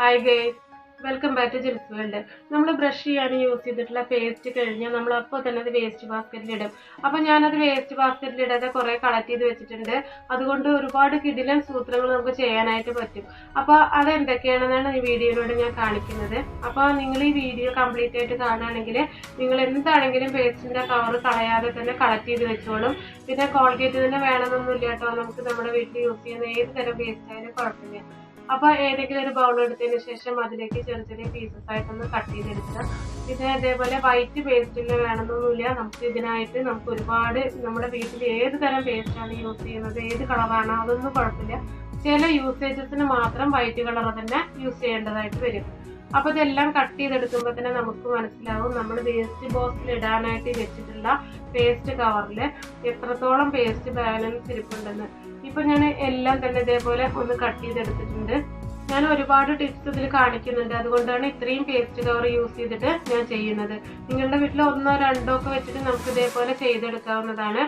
Hi guys welcome back to Jils world നമ്മൾ brush ചെയ്യാൻ use ചെയ്തിട്ടുള്ള പേസ്റ്റ് കഴിഞ്ഞാൽ നമ്മൾ അപ്പോൾ തന്നെ അത് വേസ്റ്റ് ബാസ്ക്കറ്റിൽ ഇടും. അപ്പോൾ ഞാനത് വേസ്റ്റ് ബാസ്ക്കറ്റിൽ ഇടാതെ കുറേ കളക്ട് ചെയ്ത് വെച്ചിട്ടുണ്ട്. അതുകൊണ്ട് ഒരുപാട് കിടിലൻ സൂത്രങ്ങൾ നമുക്ക് ചെയ്യാനായിട്ട് പറ്റും. അപ്പോൾ അത് എന്തൊക്കെയാണെന്നാണ് ഈ വീഡിയോയിലൂടെ ഞാൻ കാണിക്കുന്നത്. അപ്പോൾ നിങ്ങൾ ഈ വീഡിയോ കംപ്ലീറ്റ് ആയിട്ട് കാണുകയാണെങ്കിൽ നിങ്ങൾ എന്താണെങ്കിലും പേസ്റ്റിന്റെ കവർ കളയാതെ തന്നെ കളക്ട് ചെയ്ത് വെച്ചോളും. പിന്നെ കോൾഗേറ്റ് തന്നെ വേണമെന്നൊന്നുമില്ല കേട്ടോ. നമുക്ക് നമ്മുടെ വീട്ടിൽ യൂസ് ചെയ്യുന്ന ഏത് തരം പേസ്റ്റ് ആയാലും കുഴപ്പമില്ല. അപ്പൊ ഏതെങ്കിലും ഒരു ബൗൾ എടുത്തതിന് ശേഷം അതിലേക്ക് ചെറിയ ചെറിയ പീസസ് ആയിട്ടൊന്ന് കട്ട് ചെയ്തെടുക്കുക. പിന്നെ അതേപോലെ വൈറ്റ് പേസ്റ്റിൽ വേണമെന്നൊന്നുമില്ല. നമുക്ക് ഇതിനായിട്ട് നമുക്ക് ഒരുപാട് നമ്മുടെ വീട്ടിൽ ഏത് തരം പേസ്റ്റാണ് യൂസ് ചെയ്യുന്നത് ഏത് കളറാണ് അതൊന്നും കുഴപ്പമില്ല. ചില യൂസേജസിന് മാത്രം വൈറ്റ് കളർ തന്നെ യൂസ് ചെയ്യേണ്ടതായിട്ട് വരും. അപ്പൊ ഇതെല്ലാം കട്ട് ചെയ്തെടുക്കുമ്പോൾ തന്നെ നമുക്ക് മനസ്സിലാവും നമ്മൾ വേസ്റ്റ് ബോക്സിൽ ഇടാനായിട്ട് വെച്ചിട്ടുള്ള പേസ്റ്റ് കവറിൽ എത്രത്തോളം പേസ്റ്റ് ബാലൻസ് ഇരിപ്പുണ്ടെന്ന്. ഇപ്പൊ ഞാൻ എല്ലാം തന്നെ ഇതേപോലെ ഒന്ന് കട്ട് ചെയ്തെടുത്തിട്ടുണ്ട്. ഞാൻ ഒരുപാട് ടിപ്സ് ഇതിൽ കാണിക്കുന്നുണ്ട്. അതുകൊണ്ടാണ് ഇത്രയും പേസ്റ്റ് കവർ യൂസ് ചെയ്തിട്ട് ഞാൻ ചെയ്യുന്നത്. നിങ്ങളുടെ വീട്ടിൽ ഒന്നോ രണ്ടോ ഒക്കെ വെച്ചിട്ട് നമുക്ക് ഇതേപോലെ ചെയ്തെടുക്കാവുന്നതാണ്.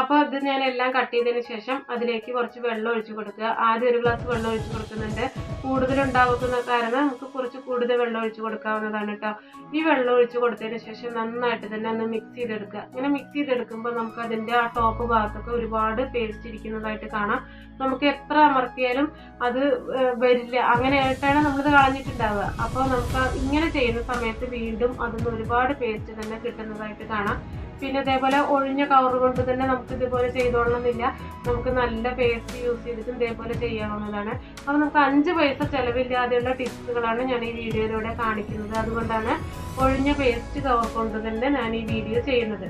അപ്പോൾ ഇത് ഞാൻ എല്ലാം കട്ട് ചെയ്തതിന് ശേഷം അതിലേക്ക് കുറച്ച് വെള്ളം ഒഴിച്ചു കൊടുക്കുക. ആദ്യം ഒരു ഗ്ലാസ് വെള്ളം ഒഴിച്ചു കൊടുക്കുന്നുണ്ട്. കൂടുതൽ ഉണ്ടാകുന്ന കാരണം നമുക്ക് കുറച്ച് കൂടുതൽ വെള്ളം ഒഴിച്ചു കൊടുക്കാവുന്നതാണ് കേട്ടോ. ഈ വെള്ളം ഒഴിച്ചു കൊടുത്തതിന് ശേഷം നന്നായിട്ട് തന്നെ ഒന്ന് മിക്സ് ചെയ്തെടുക്കുക. ഇങ്ങനെ മിക്സ് ചെയ്തെടുക്കുമ്പോൾ നമുക്ക് അതിന്റെ ആ ടോപ്പ് ഭാഗത്തൊക്കെ ഒരുപാട് പേസ്റ്റ് ഇരിക്കുന്നതായിട്ട് കാണാം. നമുക്ക് എത്ര അമർത്തിയാലും അത് വരില്ല. അങ്ങനെയായിട്ടാണ് നമ്മളിത് കളഞ്ഞിട്ടുണ്ടാവുക. അപ്പോൾ നമുക്ക് ഇങ്ങനെ ചെയ്യുന്ന സമയത്ത് വീണ്ടും അതിന് ഒരുപാട് പേസ്റ്റ് തന്നെ കിട്ടുന്നതായിട്ട് കാണാം. പിന്നെ ഇതേപോലെ ഒഴിഞ്ഞ കവർ കൊണ്ട് തന്നെ നമുക്ക് ഇതേപോലെ ചെയ്തോളണമെന്നില്ല. നമുക്ക് നല്ല പേസ്റ്റ് യൂസ് ചെയ്തിട്ടും ഇതേപോലെ ചെയ്യാവുന്നതാണ് അപ്പോൾ നമുക്ക് അഞ്ച് പൈസ ചിലവില്ലാതെയുള്ള ടിപ്സുകളാണ് ഞാൻ ഈ വീഡിയോയിലൂടെ കാണിക്കുന്നത്. അതുകൊണ്ടാണ് ഒഴിഞ്ഞ പേസ്റ്റ് കവർ കൊണ്ട് തന്നെ ഞാൻ ഈ വീഡിയോ ചെയ്യുന്നത്.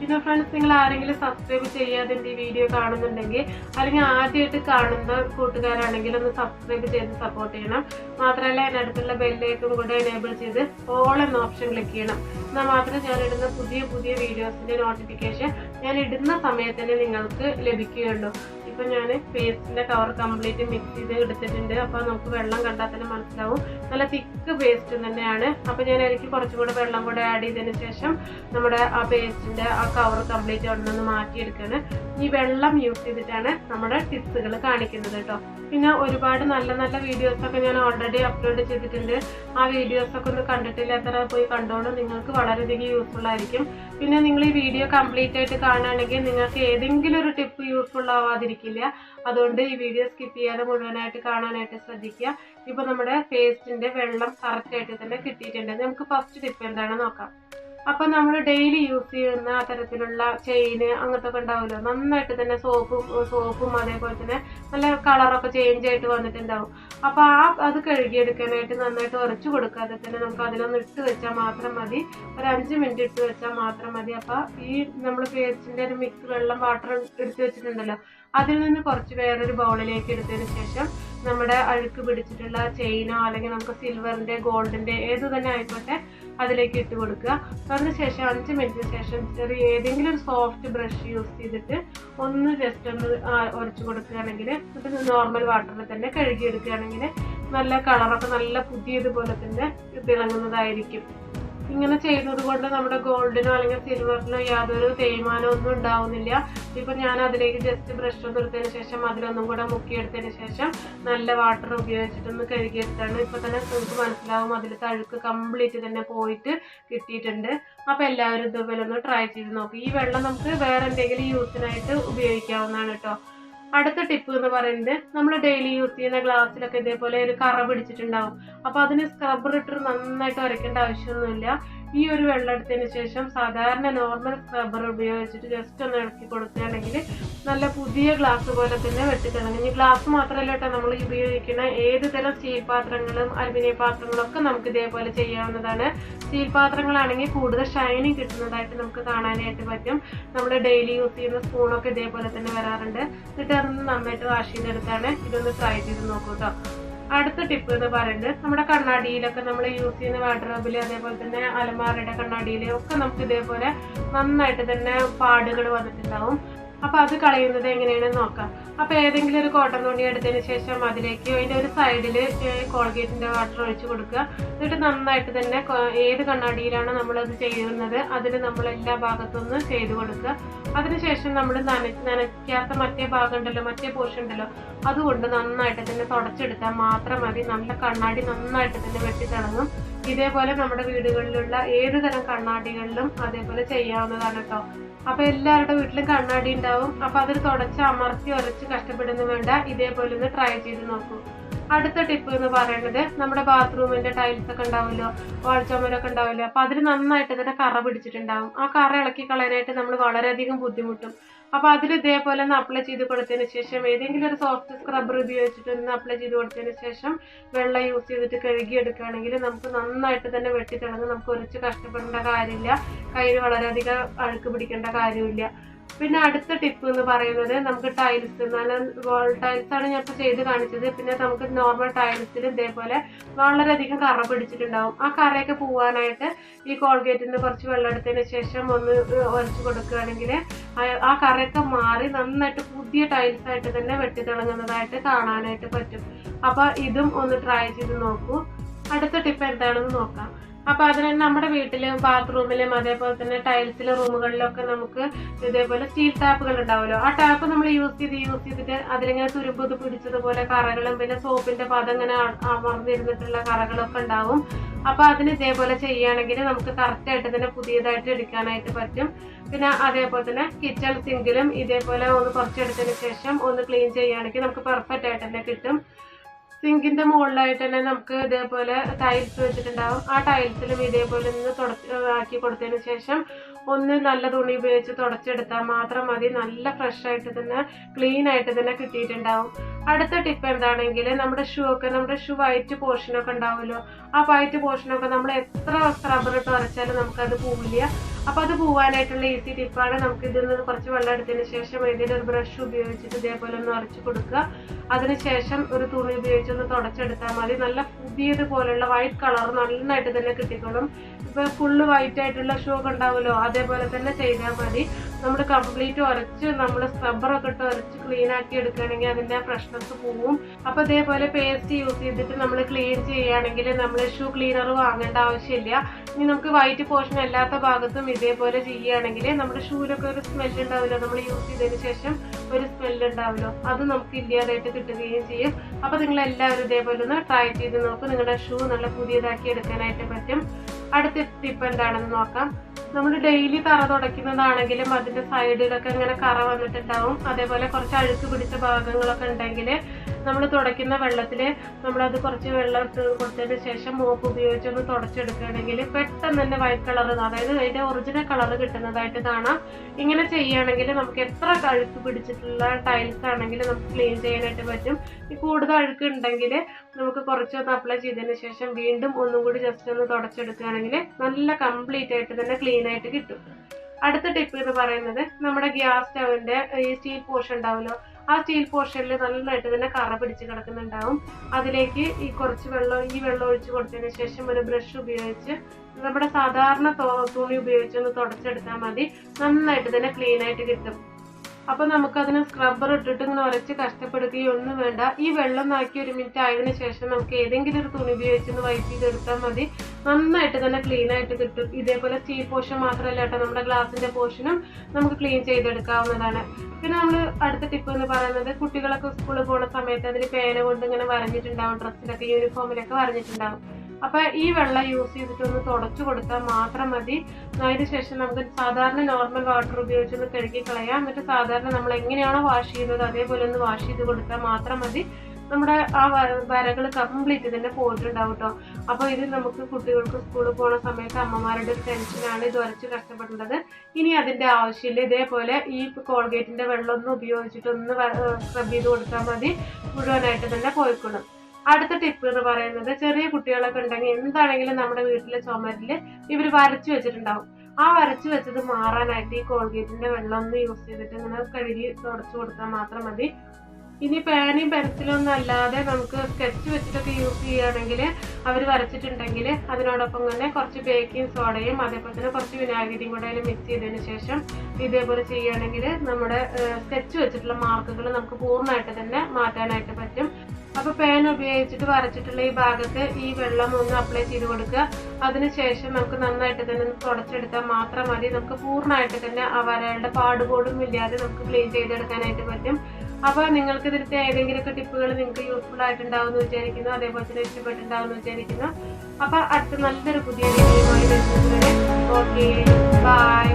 പിന്നെ ഫ്രണ്ട്സ് നിങ്ങൾ ആരെങ്കിലും സബ്സ്ക്രൈബ് ചെയ്യാതെ ഈ വീഡിയോ കാണുന്നുണ്ടെങ്കിൽ അല്ലെങ്കിൽ ആദ്യമായിട്ട് കാണുന്ന കൂട്ടുകാരാണെങ്കിൽ ഒന്ന് സബ്സ്ക്രൈബ് ചെയ്ത് സപ്പോർട്ട് ചെയ്യണം. മാത്രമല്ല എന്റെ അടുത്തുള്ള ബെല്ലേക്കും കൂടെ എനേബിൾ ചെയ്ത് ഓൾ എന്ന ഓപ്ഷൻ ക്ലിക്ക് ചെയ്യണം. എന്നാൽ മാത്രമേ ഞാൻ ഇടുന്ന പുതിയ പുതിയ വീഡിയോസിന്റെ നോട്ടിഫിക്കേഷൻ ഞാൻ ഇടുന്ന സമയത്ത് തന്നെ നിങ്ങൾക്ക് ലഭിക്കുകയുള്ളൂ. ഇപ്പൊ ഞാൻ പേസ്റ്റിന്റെ കവർ കംപ്ലീറ്റ് മിക്സ് ചെയ്ത് എടുത്തിട്ടുണ്ട്. അപ്പൊ നമുക്ക് വെള്ളം കണ്ടാൽ തന്നെ മനസ്സിലാവും. നല്ല തിക്ക് പേസ്റ്റ് തന്നെയാണ്. അപ്പൊ ഞാൻ എനിക്ക് കുറച്ചും കൂടെ വെള്ളം കൂടെ ആഡ് ചെയ്തതിന് ശേഷം നമ്മുടെ ആ പേസ്റ്റിന്റെ ആ കവർ കംപ്ലീറ്റ് അവിടെ നിന്ന് മാറ്റിയെടുക്കുകയാണ്. ഈ വെള്ളം യൂസ് ചെയ്തിട്ടാണ് നമ്മുടെ ടിപ്സുകൾ കാണിക്കുന്നത് കേട്ടോ. പിന്നെ ഒരുപാട് നല്ല നല്ല വീഡിയോസ് ഒക്കെ ഞാൻ ഓൾറെഡി അപ്ലോഡ് ചെയ്തിട്ടുണ്ട്. ആ വീഡിയോസ് ഒക്കെ ഒന്ന് കണ്ടിട്ടില്ലാത്തവരെ പോയി കണ്ടോളൂ നിങ്ങൾക്ക് വളരെയധികം യൂസ്ഫുൾ ആയിരിക്കും. പിന്നെ നിങ്ങൾ ഈ വീഡിയോ കംപ്ലീറ്റ് ആയിട്ട് കാണുകയാണെങ്കിൽ നിങ്ങൾക്ക് ഏതെങ്കിലും ഒരു ടിപ്പ് യൂസ്ഫുൾ ആവാതിരിക്കില്ല അതുകൊണ്ട് ഈ വീഡിയോ സ്കിപ്പ് ചെയ്യാതെ മുഴുവനായിട്ട് കാണാനായിട്ട് ശ്രദ്ധിക്കുക. ഇപ്പൊ നമ്മുടെ പേസ്റ്റിന്റെ വെള്ളം കറക്റ്റ് ആയിട്ട് തന്നെ കിട്ടിയിട്ടുണ്ട്. നമുക്ക് ഫസ്റ്റ് ടിപ്പ് എന്താണെന്ന് നോക്കാം. അപ്പൊ നമ്മൾ ഡെയിലി യൂസ് ചെയ്യുന്ന തരത്തിലുള്ള ചെയിന് അങ്ങനത്തെ ഒക്കെ ഉണ്ടാവുമല്ലോ. നന്നായിട്ട് തന്നെ സോപ്പും സോപ്പും അതേപോലെ തന്നെ നല്ല കളറൊക്കെ ചേഞ്ച് ആയിട്ട് വന്നിട്ടുണ്ടാവും. അപ്പൊ ആ അത് കഴുകിയെടുക്കാനായിട്ട് നന്നായിട്ട് ഉറച്ചു കൊടുക്കാതെ തന്നെ നമുക്ക് അതിലൊന്ന് ഇട്ട് വെച്ചാൽ മാത്രം മതി. ഒരു അഞ്ച് മിനിറ്റ് ഇട്ട് വെച്ചാൽ മാത്രം മതി. അപ്പൊ ഈ നമ്മൾ പേസ്റ്റിന്റെ ഒരു മിക്സ് വെള്ളം വാട്ടർ എടുത്ത് വെച്ചിട്ടുണ്ടല്ലോ. അതിൽ നിന്ന് കുറച്ച് വേറൊരു ബൗളിലേക്ക് എടുത്തതിന് ശേഷം നമ്മുടെ അഴുക്ക് പിടിച്ചിട്ടുള്ള ചെയിനോ അല്ലെങ്കിൽ നമുക്ക് സിൽവറിന്റെ ഗോൾഡിന്റെ ഏത് തന്നെ ആയിക്കോട്ടെ അതിലേക്ക് ഇട്ട് കൊടുക്കുക. അതിനുശേഷം അഞ്ച് മിനിറ്റിന് ശേഷം ചെറിയ ഏതെങ്കിലും ഒരു സോഫ്റ്റ് ബ്രഷ് യൂസ് ചെയ്തിട്ട് ഒന്ന് ജസ്റ്റ് ഒന്ന് ഉരച്ചു കൊടുക്കുകയാണെങ്കിൽ നോർമൽ വാട്ടറിൽ തന്നെ കഴുകിയെടുക്കുകയാണെങ്കിൽ നല്ല കളറൊക്കെ നല്ല പുതിയതുപോലെ തന്നെ തിളങ്ങുന്നതായിരിക്കും. ഇങ്ങനെ ചെയ്യുന്നത് കൊണ്ട് നമ്മുടെ ഗോൾഡിനോ അല്ലെങ്കിൽ സിൽവറിനോ യാതൊരു തേയ്മാനോ ഒന്നും ഉണ്ടാവുന്നില്ല. ഇപ്പൊ ഞാൻ അതിലേക്ക് ജസ്റ്റ് ബ്രഷ് എടുത്തതിന് ശേഷം അതിലൊന്നും കൂടെ മുക്കിയെടുത്തതിന് ശേഷം നല്ല വാട്ടർ ഉപയോഗിച്ചിട്ടൊന്ന് കഴുകിയെടുത്താണ്. ഇപ്പൊ തന്നെ നിങ്ങൾക്ക് മനസ്സിലാവും അതിൽ തഴുക്ക് കംപ്ലീറ്റ് തന്നെ പോയിട്ട് കിട്ടിയിട്ടുണ്ട്. അപ്പൊ എല്ലാവരും ഇതുപോലെ ഒന്ന് ട്രൈ ചെയ്ത് നോക്കും. ഈ വെള്ളം നമുക്ക് വേറെ എന്തെങ്കിലും യൂസിനായിട്ട് ഉപയോഗിക്കാവുന്നതാണ് കേട്ടോ അടുത്ത ടിപ്പ് എന്ന് പറയുന്നത് നമ്മൾ ഡെയിലി യൂസ് ചെയ്യുന്ന ഗ്ലാസ്സിലൊക്കെ ഇതേപോലെ ഒരു കറ പിടിച്ചിട്ടുണ്ടാവും. അപ്പൊ അതിന് സ്ക്രബ്ബർ ഇട്ടിട്ട് നന്നായിട്ട് ഉരയ്ക്കേണ്ട ആവശ്യമൊന്നുമില്ല. ഈ ഒരു വെള്ളം എടുത്തതിന് ശേഷം സാധാരണ നോർമൽ സ്ക്രബ്ബർ ഉപയോഗിച്ചിട്ട് ജസ്റ്റ് ഒന്ന് ഇളക്കി കൊടുക്കുകയാണെങ്കിൽ നല്ല പുതിയ ഗ്ലാസ് പോലെ തന്നെ വെട്ടിക്കളഞ്ഞു ഈ ഗ്ലാസ് മാത്രമല്ല കേട്ടോ നമ്മൾ ഉപയോഗിക്കുന്ന ഏത് തരം സ്റ്റീൽ പാത്രങ്ങളും അലുമിനിയം പാത്രങ്ങളും ഒക്കെ നമുക്ക് ഇതേപോലെ ചെയ്യാവുന്നതാണ്. സ്റ്റീൽ പാത്രങ്ങളാണെങ്കിൽ കൂടുതൽ ഷൈനിങ് കിട്ടുന്നതായിട്ട് നമുക്ക് കാണാനായിട്ട് പറ്റും. നമ്മൾ ഡെയിലി യൂസ് ചെയ്യുന്ന സ്പൂണൊക്കെ ഇതേപോലെ തന്നെ വരാറുണ്ട്. എന്നിട്ട് അതൊന്ന് നന്നായിട്ട് വാഷ് ചെയ്തെടുത്താണ്. ഇതൊന്ന് ട്രൈ ചെയ്ത് നോക്കൂ കേട്ടോ. അടുത്ത ടിപ്പ് എന്ന് പറയുന്നത് നമ്മുടെ കണ്ണാടിയിലൊക്കെ നമ്മൾ യൂസ് ചെയ്യുന്ന വാട്ടർബിൽ അതേപോലെ തന്നെ അലമാരയുടെ കണ്ണാടിയിൽ ഒക്കെ നമുക്ക് ഇതേപോലെ നന്നായിട്ട് തന്നെ പാടുകൾ വന്നിട്ടുണ്ടാവും. അപ്പൊ അത് കളയുന്നത് എങ്ങനെയാണെന്ന് നോക്കാം. അപ്പോൾ ഏതെങ്കിലും ഒരു കോട്ടൺ തുണി എടുത്തതിന് ശേഷം അതിലേക്ക് അതിന്റെ ഒരു സൈഡിൽ കോൾഗേറ്റിന്റെ വാട്ടർ ഒഴിച്ചു കൊടുക്കുക. എന്നിട്ട് നന്നായിട്ട് തന്നെ ഏത് കണ്ണാടിയിലാണ് നമ്മളത് ചെയ്യുന്നത് അതിന് നമ്മൾ എല്ലാ ഭാഗത്തുനിന്ന് ചെയ്തു കൊടുക്കുക. അതിനുശേഷം നമ്മൾ നന നനയ്ക്കാത്ത മറ്റേ ഭാഗം ഉണ്ടല്ലോ മറ്റേ പോർഷൻ ഉണ്ടല്ലോ അതുകൊണ്ട് നന്നായിട്ട് തന്നെ തുടച്ചെടുത്താൽ മാത്രം മതി. നല്ല കണ്ണാടി നന്നായിട്ട് തന്നെ വെട്ടിത്തിളങ്ങും ഇതേപോലെ നമ്മുടെ വീടുകളിലുള്ള ഏത് തരം കണ്ണാടികളിലും അതേപോലെ ചെയ്യാവുന്നതാണ് കേട്ടോ അപ്പൊ എല്ലാവരുടെ വീട്ടിലും കണ്ണാടി ഉണ്ടാവും. അപ്പൊ അതിൽ തുടച്ച് അമർത്തി ഉരച്ച് കഷ്ടപ്പെടുന്നു വേണ്ട. ഇതേപോലെ ഒന്ന് ട്രൈ ചെയ്ത് നോക്കൂ. അടുത്ത ടിപ്പ് എന്ന് പറയുന്നത് നമ്മുടെ ബാത്റൂമിന്റെ ടൈൽസ് ഒക്കെ ഉണ്ടാവുമല്ലോ? വാൾ ചുമരൊക്കെ ഉണ്ടാവില്ല അപ്പൊ അതിന് നന്നായിട്ട് തന്നെ കറ പിടിച്ചിട്ടുണ്ടാവും. ആ കറ ഇളക്കി കളയാനായിട്ട് നമ്മൾ വളരെയധികം ബുദ്ധിമുട്ടും. അപ്പൊ അതിൽ ഇതേപോലെ ഒന്ന് അപ്ലൈ ചെയ്ത് കൊടുത്തതിന് ശേഷം ഏതെങ്കിലും ഒരു സോഫ്റ്റ് സ്ക്രബ്ബർ ഉപയോഗിച്ചിട്ട് ഒന്ന് അപ്ലൈ ചെയ്ത് കൊടുത്തതിന് ശേഷം വെള്ളം യൂസ് ചെയ്തിട്ട് കഴുകി എടുക്കുകയാണെങ്കിൽ നമുക്ക് നന്നായിട്ട് തന്നെ വെട്ടിത്തിളങ്ങി നമുക്ക് ഒരിച്ച് കഷ്ടപ്പെടേണ്ട കാര്യമില്ല. കയ്യിൽ വളരെയധികം അഴുക്ക് പിടിക്കേണ്ട കാര്യമില്ല. പിന്നെ അടുത്ത ടിപ്പ് എന്ന് പറയുന്നത് നമുക്ക് ടൈൽസ് നല്ല വാൾ ടൈൽസ് ആണ് ഞാൻ ഇപ്പോൾ ചെയ്ത് കാണിച്ചത്. പിന്നെ നമുക്ക് നോർമൽ ടൈൽസിൽ ഇതേപോലെ വളരെയധികം കറ പിടിച്ചിട്ടുണ്ടാവും. ആ കറയൊക്കെ പോവാനായിട്ട് ഈ കോൾഗേറ്റിന് കുറച്ച് വെള്ളം എടുത്തതിന് ശേഷം ഒന്ന് ഉരച്ച് കൊടുക്കുകയാണെങ്കിൽ ആ കറയൊക്കെ മാറി നന്നായിട്ട് പുതിയ ടൈൽസ് ആയിട്ട് തന്നെ വെട്ടിത്തിളങ്ങുന്നതായിട്ട് കാണാനായിട്ട് പറ്റും. അപ്പോൾ ഇതും ഒന്ന് ട്രൈ ചെയ്ത് നോക്കൂ. അടുത്ത ടിപ്പ് എന്താണെന്ന് നോക്കാം. അപ്പൊ അതിന് നമ്മുടെ വീട്ടിലും ബാത്റൂമിലും അതേപോലെ തന്നെ ടൈൽസിലെ റൂമുകളിലൊക്കെ നമുക്ക് ഇതേപോലെ സ്റ്റീൽ ടാപ്പുകൾ ഉണ്ടാവുമല്ലോ. ആ ടാപ്പ് നമ്മൾ യൂസ് ചെയ്ത് യൂസ് ചെയ്തിട്ട് അതിലിങ്ങനെ തുരുമ്പത് പിടിച്ചതുപോലെ കറകളും പിന്നെ സോപ്പിന്റെ പദം ഇങ്ങനെ അമർന്നിരുന്നിട്ടുള്ള കറകളൊക്കെ ഉണ്ടാവും. അപ്പൊ അതിന് ഇതേപോലെ ചെയ്യുകയാണെങ്കിൽ നമുക്ക് കറക്റ്റ് ആയിട്ട് തന്നെ പുതിയതായിട്ട് എടുക്കാനായിട്ട് പറ്റും. പിന്നെ അതേപോലെ തന്നെ കിച്ചൺ സിങ്കിലും ഇതേപോലെ ഒന്ന് കുറച്ചെടുത്തതിന് ശേഷം ഒന്ന് ക്ലീൻ ചെയ്യുകയാണെങ്കിൽ നമുക്ക് പെർഫെക്റ്റ് ആയിട്ട് തന്നെ കിട്ടും. സിങ്കിന്റെ മുകളിലായിട്ട് തന്നെ നമുക്ക് ഇതേപോലെ ടൈൽസ് വെച്ചിട്ടുണ്ടാവും. ആ ടൈൽസിലും ഇതേപോലെ ഒന്ന് തുടച്ച് ആക്കി കൊടുത്തതിന് ശേഷം ഒന്ന് നല്ല തുണി ഉപയോഗിച്ച് തുടച്ചെടുത്താൽ മാത്രം മതി. നല്ല ഫ്രഷ് ആയിട്ട് തന്നെ ക്ലീൻ ആയിട്ട് തന്നെ കിട്ടിയിട്ടുണ്ടാവും. അടുത്ത ടിപ്പ് എന്താണെങ്കിൽ നമ്മുടെ ഷൂ ഒക്കെ നമ്മുടെ ഷൂ വൈറ്റ് പോർഷൻ ഒക്കെ ഉണ്ടാവുമല്ലോ. ആ വൈറ്റ് പോർഷൻ ഒക്കെ നമ്മൾ എത്ര റബ്ബർ ഇട്ട് വരച്ചാലും നമുക്കത് പോവില്ല. അപ്പൊ അത് പോവാനായിട്ടുള്ള ഈസി ടിപ്പാണ് നമുക്ക് ഇതിൽ നിന്ന് കുറച്ച് വെള്ളം എടുത്തതിന് ശേഷം ഏതെങ്കിലും ഒരു ബ്രഷ് ഉപയോഗിച്ചിട്ട് ഇതേപോലെ ഒന്ന് അരച്ച് കൊടുക്കുക. അതിനുശേഷം ഒരു തുണി ഉപയോഗിച്ച് ഒന്ന് തുടച്ചെടുത്താൽ മതി. നല്ല പുതിയത് പോലുള്ള വൈറ്റ് കളർ നന്നായിട്ട് തന്നെ കിട്ടിക്കോളും. ഇപ്പൊ ഫുള്ള് വൈറ്റ് ആയിട്ടുള്ള ഷൂ ഒക്കെ ഉണ്ടാവുമല്ലോ അതേപോലെ തന്നെ ചെയ്താൽ മതി. നമ്മൾ കംപ്ലീറ്റ് ഉരച്ച് നമ്മൾ സ്ക്രബ്ബറൊക്കെ ഇട്ട് ഉരച്ച് ക്ലീൻ ആക്കി എടുക്കുകയാണെങ്കിൽ അതിന്റെ ഫ്രഷ്നെസ് പോവും. അപ്പോൾ ഇതേപോലെ പേസ്റ്റ് യൂസ് ചെയ്തിട്ട് നമ്മൾ ക്ലീൻ ചെയ്യുകയാണെങ്കിൽ നമ്മൾ ഷൂ ക്ലീനർ വാങ്ങേണ്ട ആവശ്യമില്ല. ഇനി നമുക്ക് വൈറ്റ് പോർഷൻ അല്ലാത്ത ഭാഗത്തും ഇതേപോലെ ചെയ്യുകയാണെങ്കിൽ നമ്മുടെ ഷൂലൊക്കെ ഒരു സ്മെൽ ഉണ്ടാവില്ലോ. നമ്മൾ യൂസ് ചെയ്തതിന് ശേഷം ഒരു സ്മെൽ ഉണ്ടാവില്ലോ. അത് നമുക്ക് ഇല്ലാതായിട്ട് കിട്ടുകയും ചെയ്യും. അപ്പോൾ നിങ്ങൾ എല്ലാവരും ഇതേപോലെ ഒന്ന് ട്രൈ ചെയ്ത് നോക്കും. നിങ്ങളുടെ ഷൂ നല്ല പുതിയതാക്കി എടുക്കാനായിട്ട് പറ്റും. അടുത്ത ടിപ്പ് എന്താണെന്ന് നോക്കാം. നമ്മൾ ഡെയിലി തറ തുടയ്ക്കുന്നതാണെങ്കിലും അതിന്റെ സൈഡിലൊക്കെ ഇങ്ങനെ കറ വന്നിട്ടുണ്ടാവും. അതേപോലെ കുറച്ച് അഴുക്ക് പിടിച്ച ഭാഗങ്ങളൊക്കെ ഉണ്ടെങ്കിൽ നമ്മൾ തുടയ്ക്കുന്ന വെള്ളത്തിൽ നമ്മളത് കുറച്ച് വെള്ളം ഇട്ട് കൊടുത്തതിന് ശേഷം മോപ്പ് ഉപയോഗിച്ച് ഒന്ന് തുടച്ചെടുക്കുകയാണെങ്കിൽ പെട്ടെന്ന് തന്നെ വൈറ്റ് കളർ അതായത് അതിന്റെ ഒറിജിനൽ കളർ കിട്ടുന്നതായിട്ട് കാണാം. ഇങ്ങനെ ചെയ്യുകയാണെങ്കിൽ നമുക്ക് എത്ര അഴുക്ക് പിടിച്ചിട്ടുള്ള ടൈൽസ് ആണെങ്കിലും നമുക്ക് ക്ലീൻ ചെയ്യാനായിട്ട് പറ്റും. ഈ കൂടുതൽ അഴുക്ക് ഉണ്ടെങ്കിൽ നമുക്ക് കുറച്ചൊന്ന് അപ്ലൈ ചെയ്തതിന് ശേഷം വീണ്ടും ഒന്നും കൂടി ജസ്റ്റ് ഒന്ന് തുടച്ചെടുക്കുകയാണെങ്കിൽ നല്ല കംപ്ലീറ്റ് ആയിട്ട് തന്നെ ക്ലീൻ ആയിട്ട് കിട്ടും. അടുത്ത ടിപ്പ് എന്ന് പറയുന്നത് നമ്മുടെ ഗ്യാസ് സ്റ്റവിന്റെ ഈ സ്റ്റീൽ പോർഷൻ ഉണ്ടാവുമല്ലോ ആ സ്റ്റീൽ പോർഷനിൽ നന്നായിട്ട് തന്നെ കറ പിടിച്ച് കിടക്കുന്നുണ്ടാവും. അതിലേക്ക് ഈ കുറച്ച് വെള്ളം ഈ വെള്ളം ഒഴിച്ച് കൊടുത്തതിന് ശേഷം ഒരു ബ്രഷ് ഉപയോഗിച്ച് നമ്മുടെ സാധാരണ തുണി ഉപയോഗിച്ച് ഒന്ന് തുടച്ചെടുത്താൽ മതി. നന്നായിട്ട് തന്നെ ക്ലീൻ ആയിട്ട് കിട്ടും. അപ്പൊ നമുക്കതിന് സ്ക്രബ്ബർ ഇട്ടിട്ട് ഇങ്ങനെ ഉരച്ച് കഷ്ടപ്പെടുകയോ ഒന്നും വേണ്ട. ഈ വെള്ളം നാക്കി ഒരു മിനിറ്റ് ആയതിനു ശേഷം നമുക്ക് ഏതെങ്കിലും ഒരു തുണി ഉപയോഗിച്ച് ഒന്ന് ചെയ്തെടുത്താൽ മതി. നന്നായിട്ട് തന്നെ ക്ലീൻ ആയിട്ട് കിട്ടും. ഇതേപോലെ സ്റ്റീൽ പോർഷൻ മാത്രമല്ല കേട്ടോ നമ്മുടെ ഗ്ലാസിന്റെ പോർഷനും നമുക്ക് ക്ലീൻ ചെയ്തെടുക്കാവുന്നതാണ്. പിന്നെ നമ്മൾ അടുത്ത ടിപ്പ് എന്ന് പറയുന്നത് കുട്ടികളൊക്കെ സ്കൂളിൽ പോകുന്ന സമയത്ത് അതിൽ പേന കൊണ്ട് ഇങ്ങനെ വരഞ്ഞിട്ടുണ്ടാവും ഡ്രസ്സിലൊക്കെ യൂണിഫോമിലൊക്കെ വരഞ്ഞിട്ടുണ്ടാവും. അപ്പൊ ഈ വെള്ളം യൂസ് ചെയ്തിട്ട് ഒന്ന് തുടച്ചു കൊടുത്താൽ മാത്രം മതി. അതിന് ശേഷം നമുക്ക് സാധാരണ നോർമൽ വാട്ടർ ഉപയോഗിച്ച് ഒന്ന് കഴുകി കളയാം. എന്നിട്ട് സാധാരണ നമ്മൾ എങ്ങനെയാണോ വാഷ് ചെയ്യുന്നത് അതേപോലെ ഒന്ന് വാഷ് ചെയ്ത് കൊടുത്താൽ മാത്രം മതി. നമ്മുടെ ആ വരകൾ കംപ്ലീറ്റ് തന്നെ പോയിട്ടുണ്ടാവും കേട്ടോ അപ്പൊ ഇത് നമുക്ക് കുട്ടികൾക്ക് സ്കൂളിൽ പോണ സമയത്ത് അമ്മമാരുടെ ഒരു ടെൻഷനാണ് ഇത് ഉരച്ച് കഷ്ടപ്പെടേണ്ടത്. ഇനി അതിന്റെ ആവശ്യമില്ല. ഇതേപോലെ ഈ കോൾഗേറ്റിന്റെ വെള്ളം ഒന്ന് ഉപയോഗിച്ചിട്ട് ഒന്ന് സ്ക്രബ് ചെയ്ത് കൊടുത്താൽ മതി. മുഴുവനായിട്ട് തന്നെ പോയിക്കൊള്ളും. അടുത്ത ടിപ്പ് എന്ന് പറയുന്നത് ചെറിയ കുട്ടികളൊക്കെ ഉണ്ടെങ്കിൽ എന്താണെങ്കിലും നമ്മുടെ വീട്ടിലെ ചുമരിൽ ഇവർ വരച്ചു വെച്ചിട്ടുണ്ടാവും. ആ വരച്ചു വെച്ചത് മാറാനായിട്ട് ഈ കോൾഗേറ്റിന്റെ വെള്ളം ഒന്ന് യൂസ് ചെയ്തിട്ട് ഇങ്ങനെ കഴുകി തുടച്ചു കൊടുത്താൽ മാത്രം മതി. ഇനി പേനയും പെൻസിലും ഒന്നും അല്ലാതെ നമുക്ക് സ്കെച്ച് വെച്ചിട്ടൊക്കെ യൂസ് ചെയ്യുകയാണെങ്കിൽ അവർ വരച്ചിട്ടുണ്ടെങ്കിൽ അതിനോടൊപ്പം തന്നെ കുറച്ച് ബേക്കിംഗ് സോഡയും അതേപോലെ തന്നെ കുറച്ച് വിനാഗിരിയും കൂടെ അതിൽ മിക്സ് ചെയ്തതിന് ശേഷം ഇതേപോലെ ചെയ്യുകയാണെങ്കിൽ നമ്മുടെ സ്കെച്ച് വെച്ചിട്ടുള്ള മാർക്കുകൾ നമുക്ക് പൂർണമായിട്ട് തന്നെ മാറ്റാനായിട്ട് പറ്റും. അപ്പൊ പേൻ ഉപയോഗിച്ചിട്ട് വരച്ചിട്ടുള്ള ഈ ഭാഗത്ത് ഈ വെള്ളം ഒന്ന് അപ്ലൈ ചെയ്ത് കൊടുക്കുക. അതിനുശേഷം നമുക്ക് നന്നായിട്ട് തന്നെ തുടച്ചെടുത്താൽ മാത്രം മതി. നമുക്ക് പൂർണമായിട്ട് തന്നെ ആ വരകളുടെ പാടുപോടും ഇല്ലാതെ നമുക്ക് ക്ലീൻ ചെയ്തെടുക്കാനായിട്ട് പറ്റും. അപ്പൊ നിങ്ങൾക്ക് ഇതിലത്തെ ഏതെങ്കിലുമൊക്കെ ടിപ്പുകൾ നിങ്ങൾക്ക് യൂസ്ഫുൾ ആയിട്ടുണ്ടാവും എന്ന് വിചാരിക്കുന്നു അതേപോലെ തന്നെ ഇഷ്ടപ്പെട്ടുണ്ടാവും എന്ന് വിചാരിക്കുന്നു. അപ്പൊ അടുത്ത നല്ലൊരു പുതിയ രീതിയുമായി വരുന്നതുവരെ ഓക്കെ ബൈ